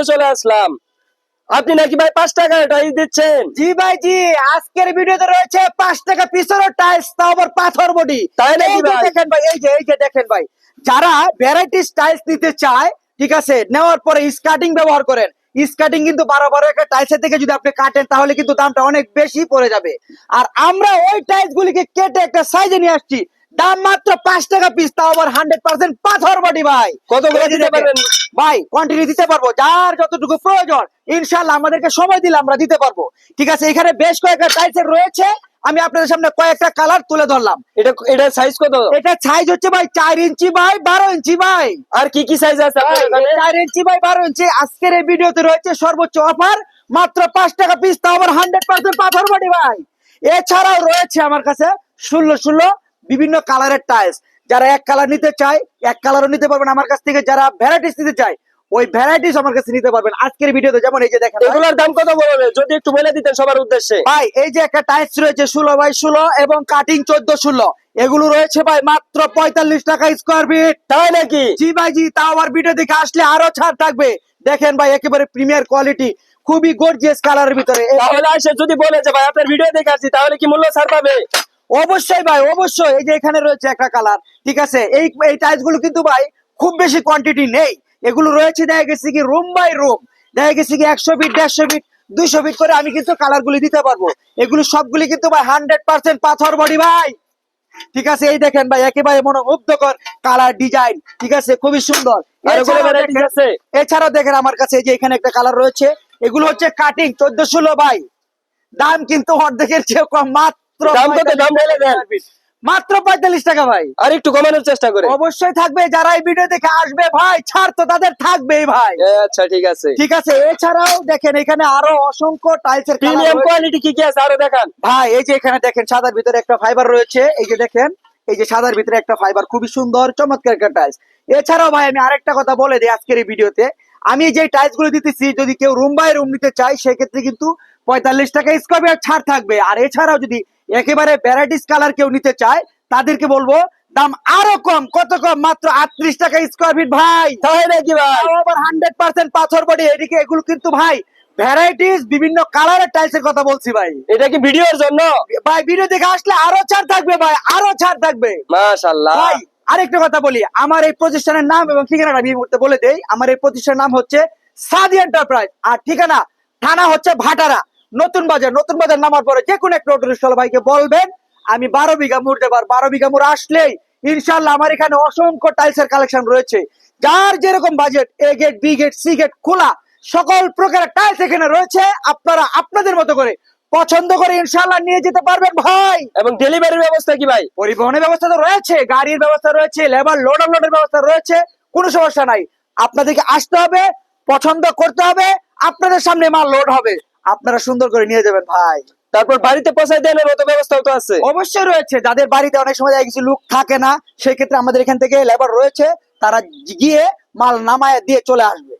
চলে আসলাম। আপনি নাকি ভাই পাঁচ টাকা টাইস দিচ্ছেন? জি ভাই জি। আজকের ভিডিওতে রয়েছে পাঁচ টাকা পিসেরও টাইলস তাও আবার পাথর বডি। তাই নাকি ভাই? দেখেন ভাই এই যে এই যে দেখেন ভাই। যারা ভ্যারাইটিস টাইলস নিতে চায় ঠিক আছে নেওয়ার পরে স্কার্টিং ব্যবহার করেন। স্কার্টিং কিন্তু বারো বারো একটা টাইলসের থেকে যদি আপনি কাটেন তাহলে কিন্তু দামটা অনেক বেশি পড়ে যাবে। আর আমরা ওই টাইলস গুলিকে কেটে একটা সাইজে নিয়ে আসছি। দাম মাত্র পাঁচ টাকা পিস তাও আবার হান্ড্রেড পার্সেন্ট পাথর বডি ভাই। কত করে দিতে। পারবেন? ভাই কোয়ান্টিটি দিতে পারব। যার যতটুকু প্রয়োজন ইনশাল্লাহ আমাদেরকে সময় দিলে আমরা দিতে পারব। ঠিক আছে এখানে বেশ কয়েকটা টাইলসের রয়েছে। আমি আপনাদের সামনে কয়েকটা কালার তুলে ধরলাম। এটা এটা সাইজ কত? এটা সাইজ হচ্ছে ভাই চার ইঞ্চি বাই বারো ইঞ্চি ভাই। আর কি কি সাইজ আছে চার ইঞ্চি বাই বারো ইঞ্চি। আজকের এই ভিডিওতে রয়েছে সর্বোচ্চ অফার মাত্র পাঁচ টাকা পিস তাও আবার হান্ড্রেড পার্সেন্ট পাথর বাড়ি ভাই। এছাড়াও রয়েছে আমার কাছে ষোলো ষোলো বিভিন্ন কালারের টাইলস যারা এক কালার নিতে চায় এক কালারও নিতে পারবেন। আমার কাছ থেকে যারা ভ্যারাইটিস নিতে চায় ওই ভ্যারাইটিস আমার কাছে নিতে পারবেন। আজকের ভিডিওতে যেমন এই যে দেখেন এগুলোর দাম কত বলবে? যদি একটু বলে দিতেন সবার উদ্দেশ্যে। ভাই এই যে একটা টাইলস রয়েছে ষোলো বাই ষোলো এবং কাটিং চোদ্দ ষোলো। এগুলো রয়েছে ভাই মাত্র পঁয়তাল্লিশ টাকা স্কোয়ার ফিট তাই নাকি? জি ভাই জি তাও আবার ভিডিও দেখে আসলে আরও ছাড় থাকবে। দেখেন ভাই একেবারে প্রিমিয়ার কোয়ালিটি খুবই গর্জিয়াস কালারের ভিতরে। তাহলে আসে যদি বলে যে ভাই আপনার ভিডিও দেখে আসছি তাহলে কি মূল্য ছাড় পাবে? অবশ্যই ভাই অবশ্যই। এই যে এখানে রয়েছে একটা কালার ঠিক আছে? এই এই টাইলসগুলো কিন্তু ভাই খুব বেশি কোয়ান্টিটি নেই। এগুলো রয়েছে দেখা গেছে কি রুম বাই রুম দেখা গেছে কি একশো ফিট দেড়শো ফিট দুশো ফিট করে আমি কিন্তু কালার গুলি দিতে পারব। এগুলো সবগুলি কিন্তু ভাই হান্ড্রেড পার্সেন্ট পাথর বডি ভাই। ঠিক আছে? এই দেখেন ভাই একেবারে মনোমুগ্ধকর কালার ডিজাইন ঠিক আছে? খুবই সুন্দর। এছাড়াও দেখেন- আমার কাছে এই যে এখানে একটা কালার রয়েছে। এগুলো হচ্ছে কাটিং চোদ্দ ষোলো ভাই। দাম কিন্তু অর্ধেকের চেয়ে কম মাত্র দাম কত? দাম বলে দেন। মাত্র পঁয়তাল্লিশ টাকা ভাই। আর একটু কমানোর চেষ্টা করে। অবশ্যই থাকবে। যারা এই ভিডিও দেখে আসবে ভাই ছাড় তো তাদের থাকবেই ভাই। আচ্ছা ঠিক আছে। ঠিক আছে এছাড়াও দেখেন এখানে আরও অসংখ্য টাইলসের প্রিমিয়াম কোয়ালিটি কি কি আছে? আরও দেখান। ভাই এই যে এখানে দেখেন সাদার ভিতরে একটা ফাইবার রয়েছে। এই যে দেখেন এই যে সাদার ভিতরে একটা ফাইবার খুবই সুন্দর চমৎকার একটা টাইলস এছাড়াও ভাই আমি আরেকটা কথা বলে দিই আজকের এই ভিডিওতে আমি যে টাইলসগুলো দিতেছি যদি কেউ রুম বাই রুম নিতে চায় সেক্ষেত্রে কিন্তু পঁয়তাল্লিশ টাকা স্কোয়ার ছাড় থাকবে। আর এছাড়াও যদি একেবারে ভ্যারাইটিস কালার কেউ নিতে চায় তাদেরকে বলব দাম আরও কম কত কম? মাত্র আটত্রিশ টাকা স্কোয়ার ফিট ভাই। নাকি ভাই? আবার হান্ড্রেড পার্সেন্ট পাথর বডি এদিকে এগুলো কিন্তু ভাই ভ্যারাইটিস বিভিন্ন কালারের টাইলসের কথা বলছি ভাই। এটা কি ভিডিওর জন্য? ভাই ভিডিও দেখে আসলে আরও ছাড় থাকবে ভাই আরও ছাড় থাকবে। মাশাআল্লাহ। ভাই আরেকটা কথা বলি আমার এই প্রতিষ্ঠানের নাম এবং ঠিকানাটা আমি মুহূর্তে বলে দেই আমার এই প্রতিষ্ঠানের নাম হচ্ছে সাদি এন্টারপ্রাইজ আর ঠিকানা থানা হচ্ছে ভাটারা। নতুন বাজার নতুন বাজার নামার পরে যে কোনো একটা অটো রিক্সাওয়ালা ভাইকে বলবেন আমি বারো বিঘা মুড় দেবার বারো বিঘা মুড় আসলেই ইনশাল্লাহ আমার এখানে অসংখ্য টাইলসের কালেকশন রয়েছে। যার যেরকম budget A gate B gate C gate খোলা সকল প্রকারের টাইলস এখানে রয়েছে আপনারা আপনাদের মতো করে পছন্দ করে ইনশাল্লাহ নিয়ে যেতে পারবেন ভাই। এবং ডেলিভারির ব্যবস্থা কি ভাই? পরিবহনের ব্যবস্থা তো রয়েছে গাড়ির ব্যবস্থা রয়েছে লেবার লোড লোডের ব্যবস্থা রয়েছে কোনো সমস্যা নাই। আপনাদেরকে আসতে হবে পছন্দ করতে হবে আপনাদের সামনে মাল লোড হবে। আপনারা সুন্দর করে নিয়ে যাবেন ভাই। তারপর বাড়িতে পৌঁছায় দেওয়ার মতো ব্যবস্থাও তো আছে। অবশ্যই রয়েছে। যাদের বাড়িতে অনেক সময় কিছু লোক থাকে না সেই ক্ষেত্রে আমাদের এখান থেকে লেবার রয়েছে। তারা গিয়ে মাল নামায় দিয়ে চলে আসবে।